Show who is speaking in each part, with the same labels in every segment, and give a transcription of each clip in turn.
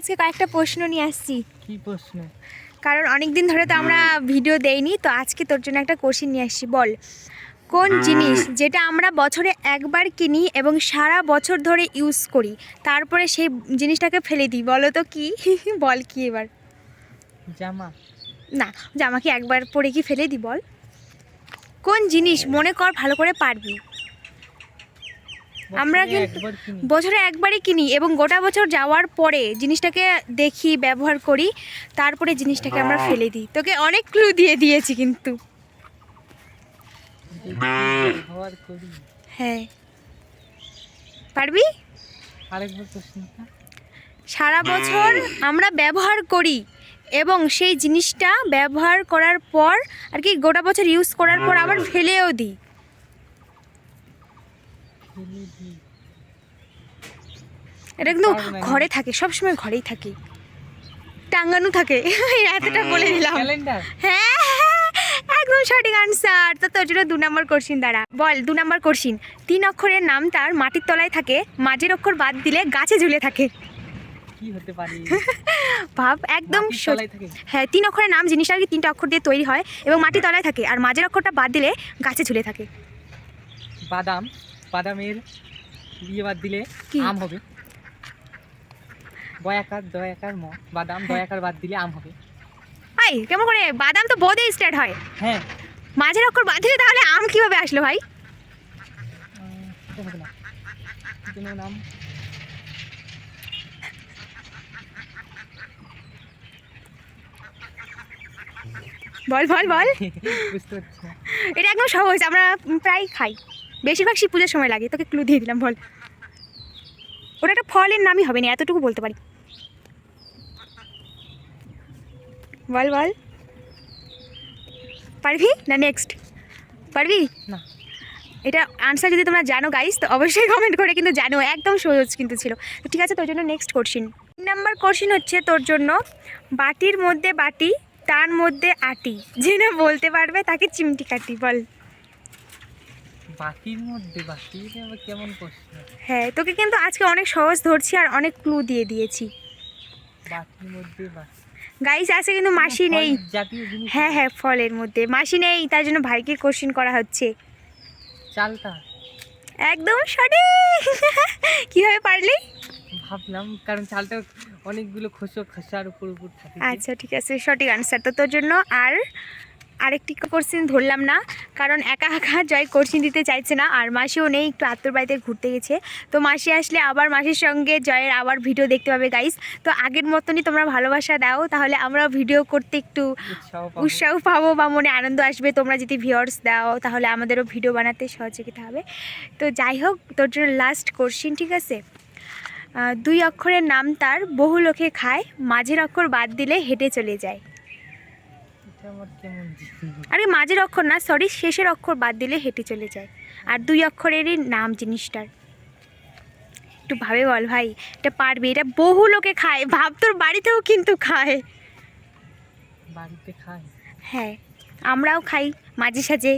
Speaker 1: আজকে কয়েকটা প্রশ্ন নিয়ে আসছি।
Speaker 2: কি প্রশ্ন?
Speaker 1: কারণ অনেক দিন ধরে তো আমরা ভিডিও দেইনি তো আজকে তোর জন্য একটা কোশ্চিন নিয়ে আসছি বল। কোন জিনিস যেটা আমরা বছরে একবার কিনি এবং সারা বছর ধরে ইউজ করি তারপরে সেই জিনিসটাকে ফেলে দিই বলো তো কি? বল কি এবার?
Speaker 2: জামা।
Speaker 1: না জামা কি একবার পরে কি ফেলে দিই বল। কোন জিনিস মনে কর ভালো করে পারবি? আমরা
Speaker 2: বছরে
Speaker 1: কিন্তু বছরে একবারই কিনি এবং গোটা বছর যাওয়ার পরে জিনিসটাকে দেখি ব্যবহার করি তারপরে জিনিসটাকে আমরা ফেলে দিই। তোকে অনেক ক্লু দিয়ে দিয়েছি কিন্তু। হ্যাঁ। পারবি? সারা বছর আমরা ব্যবহার করি এবং সেই জিনিসটা ব্যবহার করার পর আর কি গোটা বছর ইউজ করার পর আবার ফেলেও দিই। এটা কিন্তু। ঘরে থাকে সবসময় ঘরেই থাকে। টাঙ্গানো থাকে। এতটা বলে দিলাম।
Speaker 2: ক্যালেন্ডার
Speaker 1: হ্যাঁ একদম সঠিক আনসার তো তোর জন্য দু নম্বর কোশ্চিন দাঁড়া। বল দু নম্বর কোশ্চিন তিন অক্ষরের নাম তার মাটির তলায় থাকে। মাঝের অক্ষর বাদ দিলে গাছে ঝুলে থাকে। ভাব একদম। হ্যাঁ তিন অক্ষরের নাম জিনিসটা আর কি তিনটা অক্ষর দিয়ে তৈরি হয় এবং মাটির তলায় থাকে। আর মাঝের অক্ষরটা বাদ দিলে গাছে ঝুলে থাকে।
Speaker 2: বাদাম। বাদামের বিয়ে বাদ দিলে আম হবে। বয়াকার দয়াকার ম বাদাম দয়াকার বাদ দিলে আম হবে।
Speaker 1: ভাই কেমন করে? বাদাম তো বোধে স্টার্ট হয়।
Speaker 2: হ্যাঁ।
Speaker 1: মাঝের অক্ষর বাদ দিলে তাহলে আম কীভাবে আসলো ভাই?
Speaker 2: হবে না। কি নাম।
Speaker 1: বল বল বল। এটা একদম সহজ আমরা প্রায় খাই। বেশিরভাগ শিব পুজোর সময় লাগে তোকে ক্লু দিয়ে দিলাম বল। ওটা একটা ফলের নামই হবে না এতটুকু বলতে পারি। বল বল। পারবি না নেক্সট পারবি?
Speaker 2: না।
Speaker 1: এটা আনসার যদি তোমরা জানো গাইস তো অবশ্যই কমেন্ট করে কিন্তু জানো একদম সহজ কিন্তু ছিল। তো ঠিক আছে তোর জন্য নেক্সট কোশ্চিন তিন নাম্বার কোশ্চিন হচ্ছে তোর জন্য বাটির মধ্যে বাটি তার মধ্যে আটি। যে না বলতে পারবে তাকে চিমটি কাটি বল।
Speaker 2: বাটির মধ্যে বাটি কেমন প্রশ্ন?
Speaker 1: হ্যাঁ তোকে কিন্তু আজকে অনেক সহজ ধরছি আর অনেক ক্লু দিয়ে দিয়েছি।
Speaker 2: বাটির মধ্যে বাটি
Speaker 1: গাইস আছে কিন্তু মাসি নেই। হ্যাঁ হ্যাঁ ফলের মধ্যে। মাসি নেই তার জন্য ভাইকে কোশ্চিন করা হচ্ছে।
Speaker 2: চালটা?
Speaker 1: একদম সঠিক। কীভাবে পারলি?
Speaker 2: ভাবলাম কারণ চালটা অনেকগুলো খোসা খসার উপর উপর থাকে।
Speaker 1: আচ্ছা ঠিক আছে সঠিক আনসার তো তোর জন্য। আর আরেকটি কোশ্চিন ধরলাম না কারণ একা একা জয় কোশ্চিন দিতে চাইছে না আর মাসিও নেই একটু আত্মর বাড়িতে ঘুরতে গেছে। তো মাসি আসলে আবার মাসির সঙ্গে জয়ের আবার ভিডিও দেখতে পাবে গাইস তো আগের মতনই তোমরা ভালোবাসা দাও তাহলে আমরা ভিডিও করতে একটু
Speaker 2: উৎসাহ পাবো।
Speaker 1: বা মনে আনন্দ আসবে। তোমরা যদি ভিওর্স দাও তাহলে আমাদেরও ভিডিও বানাতে সহযোগিতা হবে। তো যাই হোক তোর জন্য লাস্ট কোশ্চিন ঠিক আছে? দুই অক্ষরের নাম তার বহু লোকে খায় মাঝের অক্ষর বাদ দিলে হেঁটে চলে যায়
Speaker 2: এটা আমার কেমন জিনিস?
Speaker 1: আরে মাঝের অক্ষর না সরি শেষের অক্ষর বাদ দিলে হেঁটে চলে যায়। আর দুই অক্ষরেরই নাম জিনিসটার। একটু ভাবে বল ভাই এটা পারবি? এটা বহু লোকে খায় ভাব তোর বাড়িতেও কিন্তু খায়।
Speaker 2: বাড়িতে খায়?
Speaker 1: হ্যাঁ আমরাও খাই মাঝে সাঝে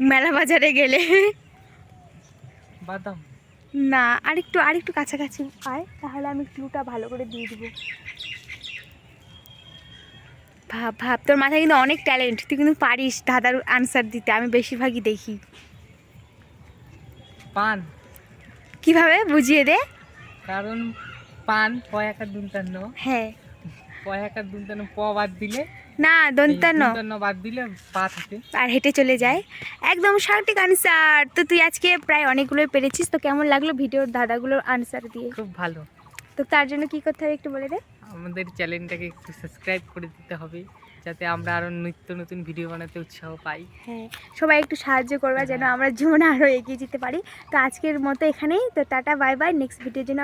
Speaker 1: মেলা বাজারে গেলে।
Speaker 2: বাদাম?
Speaker 1: না আরেকটু আরেকটু কাছাকাছি আয় তাহলে আমি ক্লুটা ভালো করে দিয়ে দিব। ভাব ভাব। তোর মাথায় কিন্তু অনেক ট্যালেন্ট তুই কিন্তু পারিস দাদার আনসার দিতে আমি বেশিরভাগই দেখি।
Speaker 2: পান।
Speaker 1: কীভাবে? বুঝিয়ে দে।
Speaker 2: কারণ পান পয়াকার দুন্তান্ন।
Speaker 1: হ্যাঁ।
Speaker 2: পয়াকার দুন্তান্ন প বাদ দিলে?
Speaker 1: না দন্তান্ন।
Speaker 2: বাদ দিলে পা থাকে
Speaker 1: আর হেঁটে চলে যায়। একদম সঠিক আনসার তো তুই আজকে প্রায় অনেকগুলোই পেরেছিস তো কেমন লাগল ভিডিওর দাদাগুলোর আনসার দিয়ে?
Speaker 2: খুব ভালো।
Speaker 1: তো তার জন্য কি করতে হবে একটু বলে দে।
Speaker 2: আমাদের চ্যানেলটাকে একটু সাবস্ক্রাইব করে দিতে হবে, যাতে আমরা আরও নিত্য নতুন ভিডিও বানাতে উৎসাহ পাই।
Speaker 1: হ্যাঁ সবাই একটু সাহায্য করবে যেন আমরা জীবনে আরও এগিয়ে যেতে পারি। তো আজকের মতো এখানেই। তো টাটা বাই বাই নেক্সট ভিডিওর জন্য